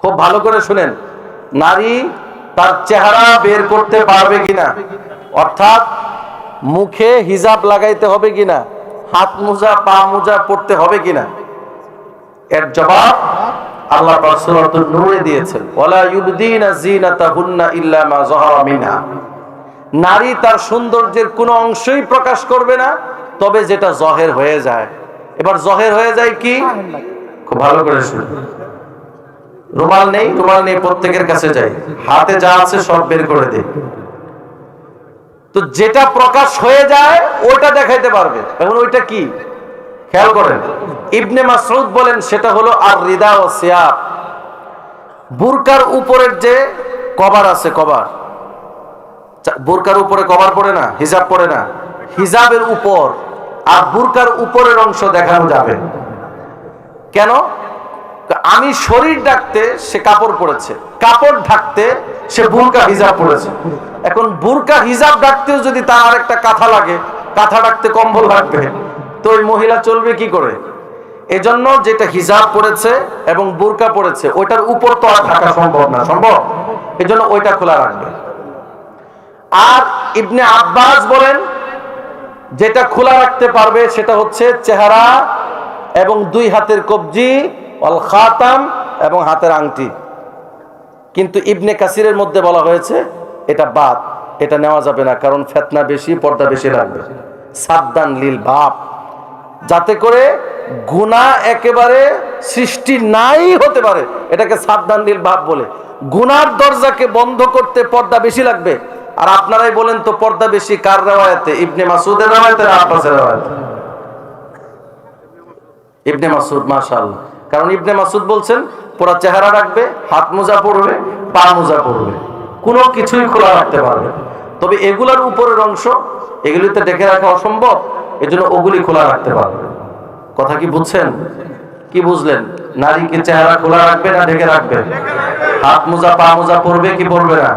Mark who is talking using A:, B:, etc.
A: খুব ভালো করে শুনেন, নারী তার চেহারা বের করতে পারবে কিনা? অর্থাৎ মুখে হিজাব লাগাইতে হবে কিনা? হাত মোজা, পা মোজা পড়তে হবে কিনা? এর জবাব আল্লাহ নূরে দিয়েছেন নারী তার সৌন্দর্যের কোনো অংশই প্রকাশ করবে না, তবে যেটা জহের হয়ে যায়। এবার জহের হয়ে যায় কি? খুব ভালো করে শুনুন। রুমাল নেই রুমাল নেই প্রত্যেকের কাছে যাই। হাতে যা আছে সব বের করে দে। তো যেটা প্রকাশ হয়ে যায়, ওটা দেখাইতে পারবে। এখন ওইটা কি? খেয়াল করেন, ইবনে মাসউদ বলেন সেটা হলো আর রিদা ও সিয়াব। বুরকার উপরের যে কভার আছে, কভার। বুরকার উপরে কভার পড়ে না, হিজাব পড়ে না। হিজাবের উপর আর বুরকার উপরের অংশ দেখানো যাবে। কেন? আমি শরীর ঢাকতে সে কাপড় পরেছে, কাপড় ঢাকতে সে বুরকা হিজাব পরেছে। এখন বুরকা হিজাব ঢাকতেও যদি তার আর একটা কাঁথা লাগে, কাঁথা ঢাকতে কম্বল লাগবে। তো ওই মহিলা চলবে কি করে? এজন্য যেটা হিজাব পড়েছে এবং বুরকা পড়েছে ওইটার উপর তো আর থাকা সম্ভব না। সম্ভব? এজন্য ওইটা খোলা রাখবে। আর ইবনে আব্বাস বলেন, যেটা খোলা রাখতে পারবে সেটা হচ্ছে চেহারা এবং দুই হাতের কবজি অল খাতাম এবং হাতের আংটি। কিন্তু ইবনে কাসিরের মধ্যে বলা হয়েছে, এটা বাদ, এটা নেওয়া যাবে না, কারণ ফেতনা বেশি, পর্দা বেশি লাগবে। সাবধান লীল বাপ যাতে করে গুণা একেবারে সৃষ্টি নাই হতে পারে, এটাকে সাবধান নীল ভাব বলে। গুনার দরজাকে বন্ধ করতে পর্দা বেশি লাগবে। আর আপনারাই বলেন তো, পর্দা বেশি কার রেওয়ায়তে? ইবনে মাসুদের রেওয়ায়তে আব্বাসের রেওয়ায়তে? ইবনে মাসুদ, মাশাআল্লাহ। কারণ ইবনে মাসুদ বলছেন, পুরো চেহারা রাখবে, হাত মোজা পরবে, পা মোজা পড়বে কোনো কিছুই খোলা রাখতে পারবে তবে এগুলার উপরের অংশ, এগুলিতে ডেকে রাখা অসম্ভব, এজন্য ওগুলি খোলা রাখতে পারবে কথা কি বুঝছেন? কি বুঝলেন? নারীকে চেহারা খোলা রাখবে না ঢেকে রাখবে? হাত মোজা, পা মোজা পরবে কি পড়বে না?